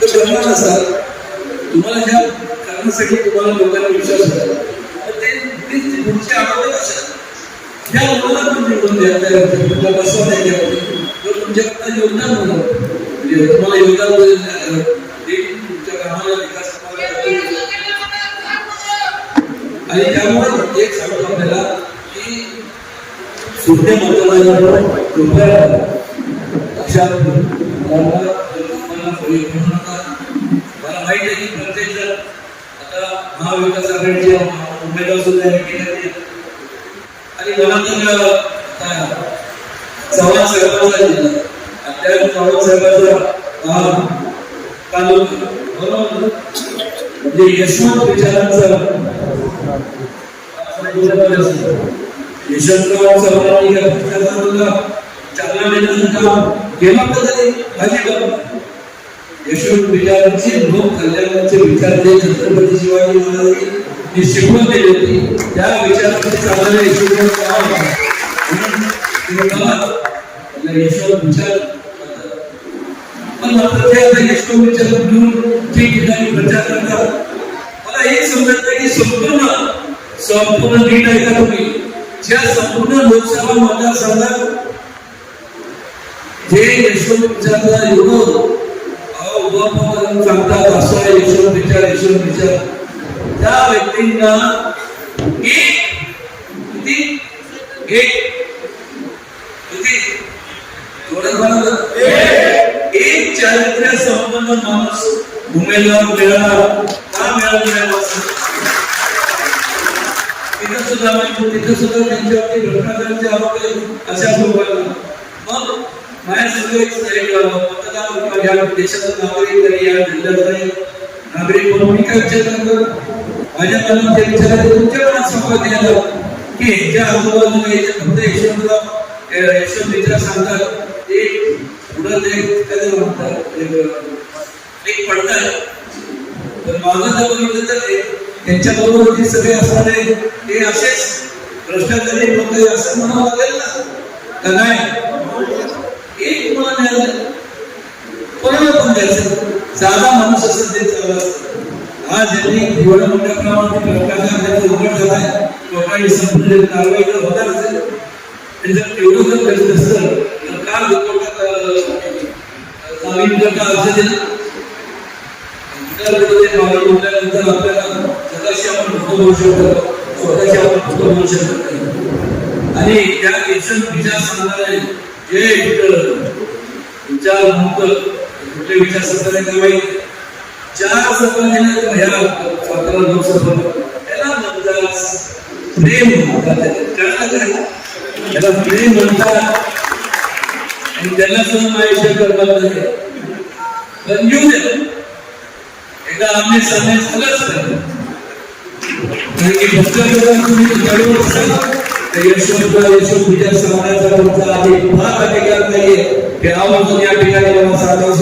तर ब्रह्मांड असाल तुम्हाला ज्या कारणासाठी तुम्हाला लोकांना विश्वास होता तर ते ते ते पुढचे अगोदर असेल त्या लोकांना तुम्ही निवडून द्या त्या तुम्हाला बसवा नाही द्या तर तुमच्याकडनं योगदान म्हणून म्हणजे तुम्हाला योगदान तुमच्या कामाला विकास आणि त्यामुळे एक सांगतो आपल्याला की सुद्धा मतदानाला कृपया लक्षात ठेवून मला नका. मला आहे की प्रत्येक जण आता महाविकास आघाडीचे उमेदवार सुद्धा आणि मला तर चव्हाण साहेबांचा दिला चव्हाण साहेबांचा तालुका बरोबर म्हणजे यशवंत विचारांचा यशवंतराव चव्हाणांनी या पक्षाचा चांगला विचारांचे लोक कल्याणाचे विचार जे छत्रपती शिवाजी महाराजांनी शिकवून दिले होते त्या विचारांचे चांगले यशवंत विचार पण मात्र ते आता यशवंत विचार घेऊन ठिकठिकाणी प्रचार करतात. मला समजत नाही की संपूर्ण संपूर्ण नीट आहे तुम्ही? ज्या संपूर्ण लोकसभा मतदारसंघात जे यशवंत विचारचा उभा करून सांगतात असं आहे विचार यशवंत विचार त्या व्यक्तींना एक किती? एक एक चारित्र्य संपन्न माणूस उमेदवार मिळाला का मिळाला तिथं सुद्धा माहिती तिथं सुद्धा त्यांच्यावरती घटना त्यांचे आरोप अशा स्वरूपाला मग माझ्या सगळं एक एक मतदार देशाचा नागरिक तरी या जिल्ह्याचा नागरिक म्हणून मी काय विचार करतो माझ्या मनात ते विचार तुमच्या मनात संपर्क द्यायला की ह्याच्या आजूबाजूला याच्या फक्त यशवंतराव यशवंत मित्र सांगतात ते पुढं ते काय म्हणतात एक- एक पडतात तर माझं जर बघितलं तर त्यांच्या बरोबर जे सगळे असणारे ते असेच भ्रष्टाचारी लोक आहे असं म्हणावं लागेल ना. तर नाही? एक कोणाला पण द्यायचं? साधा माणूस असं ते चालू असतं आज यांनी एवढ्या मोठ्या प्रमाणात भ्रष्टाचार उघड लोकांनी संपूर्ण कारवाई जर होणार असेल आणि जर एवढं जर असतं तर जामीन का अर्ज दिला आपल्याला स्वतःशी आपण फक्त शकतो स्वतःशी आपण फक्त बोलू शकत. नाही आणि त्या विचार सांगणारे जे विचार मुक्त कुठले विचार काय माहिती चार सभा दिल्या ह्या सातारा लोकसभा त्याला म्हणतात प्रेम म्हणतात. कळलं काय त्याला प्रेम म्हणतात. आणि त्यांना आयुष्य करतात नाही. पण येऊ दे. एकदा आम्ही सामने नाही. कारण की भ्रष्टाचार तुम्ही घडवून असाल तर यशवंत यशवंत विचार समाजाचा तुमचा आधी फार अधिकार नाहीये. की आवर्जून या ठिकाणी मला सात वर्ष